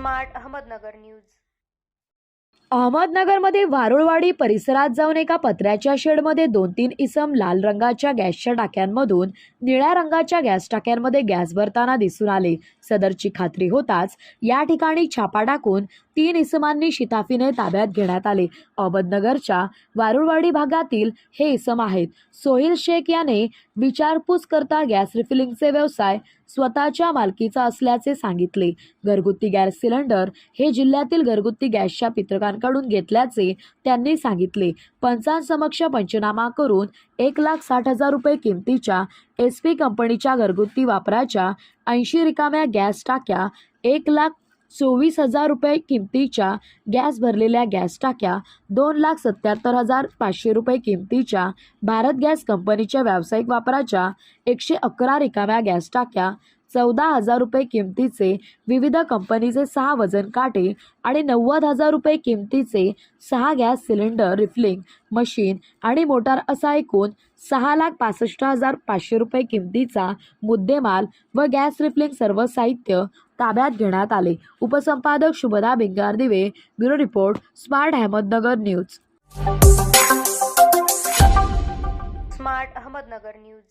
Smart Ahmednagar news. अहमदनगरमध्ये वारुळवाडी परिसरात जाऊन एका पत्र्याच्या शेडमध्ये दोन तीन इसम लाल रंगाच्या गॅसच्या टाक्यांमधून निळ्या रंगाच्या गॅस टाक्यांमध्ये गॅस भरताना दिसून आले. सदरची खात्री होताच या ठिकाणी छापा टाकून तीन इसमांनी शिताफीने ताब्यात घेण्यात आले. अहमदनगरच्या वारुळवाडी भागातील हे इसम आहेत. सोहिल शेख याने विचारपूस करता गॅस रिफिलिंगचे व्यवसाय स्वतःच्या मालकीचा असल्याचे सांगितले. घरगुती गॅस सिलेंडर हे जिल्ह्यातील घरगुती गॅसच्या पित्रकांकडून घेतल्याचे त्यांनी सांगितले. पंचांसमक्ष पंचनामा करून एक लाख साठ हजार रुपये किमतीच्या एस पी कंपनीच्या घरगुती वापराच्या ऐंशी रिकाम्या गॅस टाक्या एक लाख चोवीस हजार रुपये किमतीच्या गॅस भरलेल्या गॅस टाक्या दोन लाख सत्याहत्तर हजार पाचशे रुपये किमतीच्या भारत गॅस कंपनीच्या व्यावसायिक वापराच्या एकशे अकरा रिकाम्या गॅस टाक्या चौदा हजार रुपये किमतीचे विविध कंपनीचे सहा वजन काटे आणि नव्वद हजार रुपये किमतीचे सहा गॅस सिलेंडर रिफिलिंग मशीन आणि मोटार असा एकूण सहा लाख पासष्ट हजार पाचशे रुपये किमतीचा मुद्देमाल व गॅस रिफिलिंग सर्व साहित्य ताब्यात घेण्यात आले. उपसंपादक Shubhada Bingardive bureau report smart Ahmednagar news. Smart Ahmednagar news.